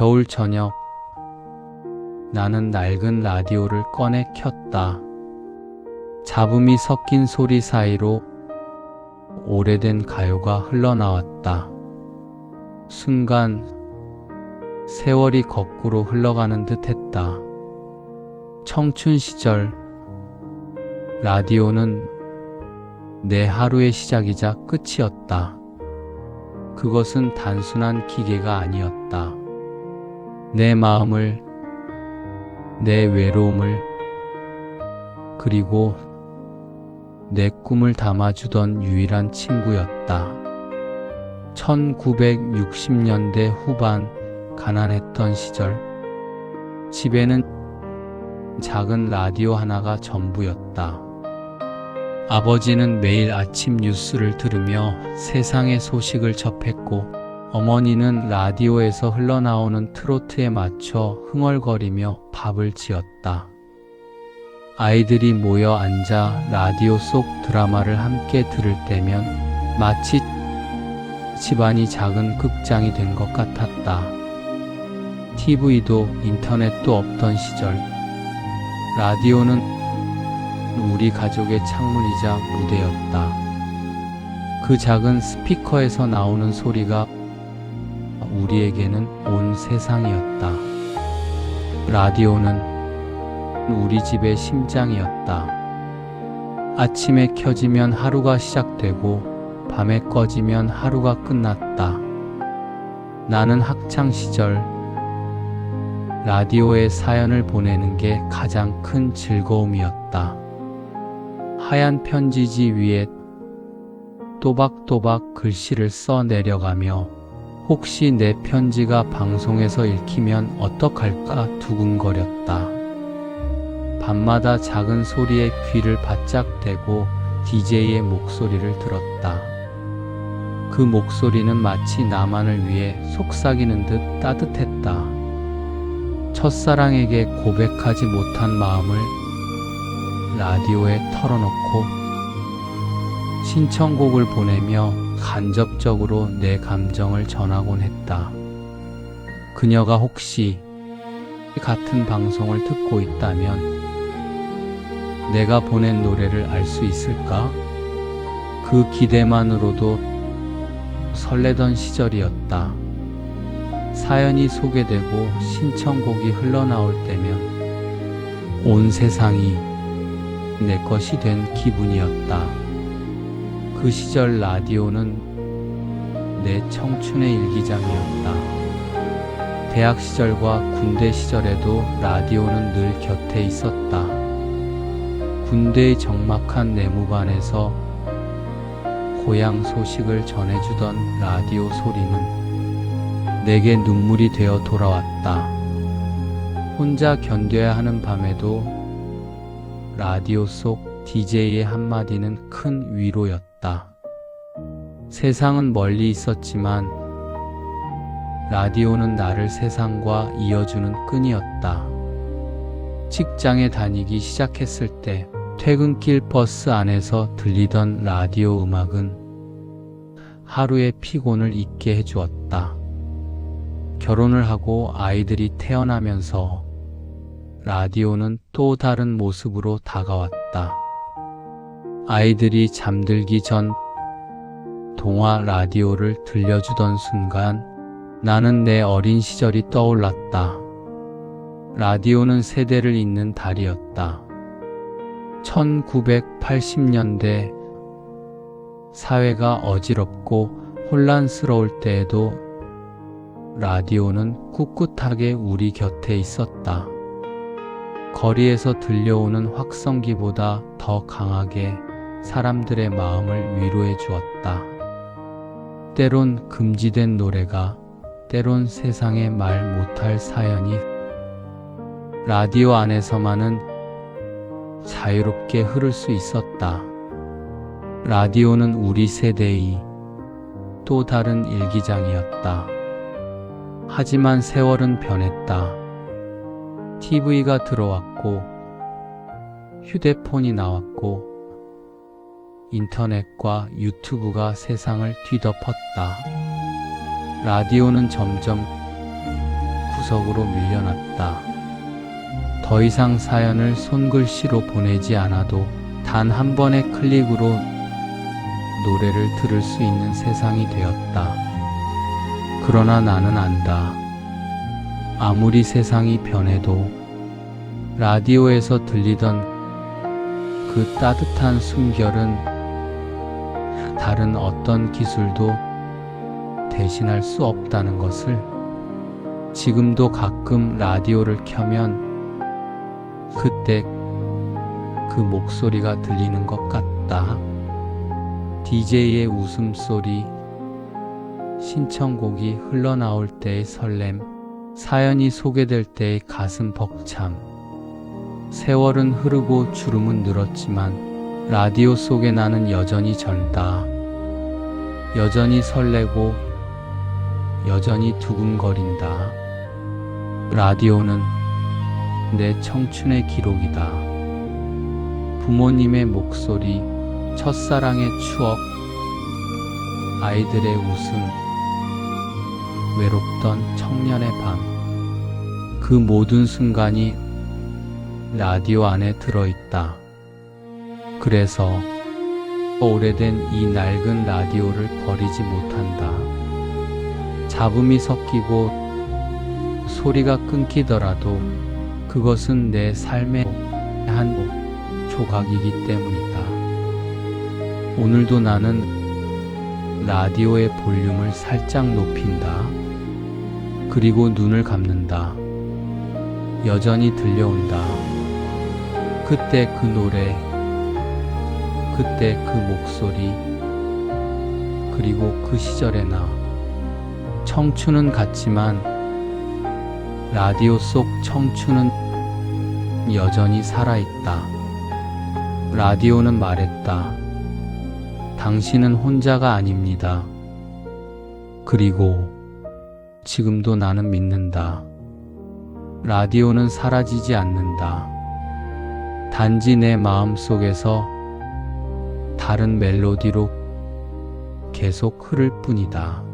겨울 저녁 나는 낡은 라디오를 꺼내 켰다. 잡음이 섞인 소리 사이로 오래된 가요가 흘러나왔다. 순간 세월이 거꾸로 흘러가는 듯 했다. 청춘 시절 라디오는 내 하루의 시작이자 끝이었다. 그것은 단순한 기계가 아니었다. 내 마음을, 내 외로움을, 그리고 내 꿈을 담아주던 유일한 친구였다. 1960년대 후반 가난했던 시절, 집에는 작은 라디오 하나가 전부였다. 아버지는 매일 아침 뉴스를 들으며 세상의 소식을 접했고, 어머니는 라디오에서 흘러나오는 트로트에 맞춰 흥얼거리며 밥을 지었다. 아이들이 모여 앉아 라디오 속 드라마를 함께 들을 때면 마치 집안이 작은 극장이 된 것 같았다. TV도 인터넷도 없던 시절, 라디오는 우리 가족의 창문이자 무대였다. 그 작은 스피커에서 나오는 소리가 우리에게는 온 세상이었다. 라디오는 우리 집의 심장이었다. 아침에 켜지면 하루가 시작되고 밤에 꺼지면 하루가 끝났다. 나는 학창 시절 라디오에 사연을 보내는 게 가장 큰 즐거움이었다. 하얀 편지지 위에 또박또박 글씨를 써 내려가며 혹시 내 편지가 방송에서 읽히면 어떡할까 두근거렸다. 밤마다 작은 소리에 귀를 바짝 대고 DJ의 목소리를 들었다. 그 목소리는 마치 나만을 위해 속삭이는 듯 따뜻했다. 첫사랑에게 고백하지 못한 마음을 라디오에 털어놓고 신청곡을 보내며 간접적으로 내 감정을 전하곤 했다. 그녀가 혹시 같은 방송을 듣고 있다면 내가 보낸 노래를 알 수 있을까? 그 기대만으로도 설레던 시절이었다. 사연이 소개되고 신청곡이 흘러나올 때면 온 세상이 내 것이 된 기분이었다. 그 시절 라디오는 내 청춘의 일기장이었다. 대학 시절과 군대 시절에도 라디오는 늘 곁에 있었다. 군대의 적막한 내무반에서 고향 소식을 전해주던 라디오 소리는 내게 눈물이 되어 돌아왔다. 혼자 견뎌야 하는 밤에도 라디오 속 DJ의 한마디는 큰 위로였다. 세상은 멀리 있었지만 라디오는 나를 세상과 이어주는 끈이었다. 직장에 다니기 시작했을 때 퇴근길 버스 안에서 들리던 라디오 음악은 하루의 피곤을 잊게 해주었다. 결혼을 하고 아이들이 태어나면서 라디오는 또 다른 모습으로 다가왔다. 아이들이 잠들기 전 동화 라디오를 들려주던 순간 나는 내 어린 시절이 떠올랐다. 라디오는 세대를 잇는 달이었다. 1980년대 사회가 어지럽고 혼란스러울 때에도 라디오는 꿋꿋하게 우리 곁에 있었다. 거리에서 들려오는 확성기보다 더 강하게 사람들의 마음을 위로해 주었다. 때론 금지된 노래가, 때론 세상에 말 못할 사연이 라디오 안에서만은 자유롭게 흐를 수 있었다. 라디오는 우리 세대의 또 다른 일기장이었다. 하지만 세월은 변했다. TV가 들어왔고, 휴대폰이 나왔고, 인터넷과 유튜브가 세상을 뒤덮었다. 라디오는 점점 구석으로 밀려났다. 더 이상 사연을 손글씨로 보내지 않아도 단 한 번의 클릭으로 노래를 들을 수 있는 세상이 되었다. 그러나 나는 안다. 아무리 세상이 변해도 라디오에서 들리던 그 따뜻한 숨결은 다른 어떤 기술도 대신할 수 없다는 것을 지금도 가끔 라디오를 켜면 그때 그 목소리가 들리는 것 같다. DJ의 웃음소리, 신청곡이 흘러나올 때의 설렘, 사연이 소개될 때의 가슴 벅참. 세월은 흐르고 주름은 늘었지만 라디오 속에 나는 여전히 젊다. 여전히 설레고 여전히 두근거린다. 라디오는 내 청춘의 기록이다. 부모님의 목소리, 첫사랑의 추억, 아이들의 웃음, 외롭던 청년의 밤. 그 모든 순간이 라디오 안에 들어있다. 그래서 오래된 이 낡은 라디오를 버리지 못한다. 잡음이 섞이고 소리가 끊기더라도 그것은 내 삶의 한 조각이기 때문이다. 오늘도 나는 라디오의 볼륨을 살짝 높인다. 그리고 눈을 감는다. 여전히 들려온다. 그때 그 노래, 그때 그 목소리, 그리고 그 시절의 나. 청춘은 같지만 라디오 속 청춘은 여전히 살아있다. 라디오는 말했다. 당신은 혼자가 아닙니다. 그리고 지금도 나는 믿는다. 라디오는 사라지지 않는다. 단지 내 마음 속에서 다른 멜로디로 계속 흐를 뿐이다.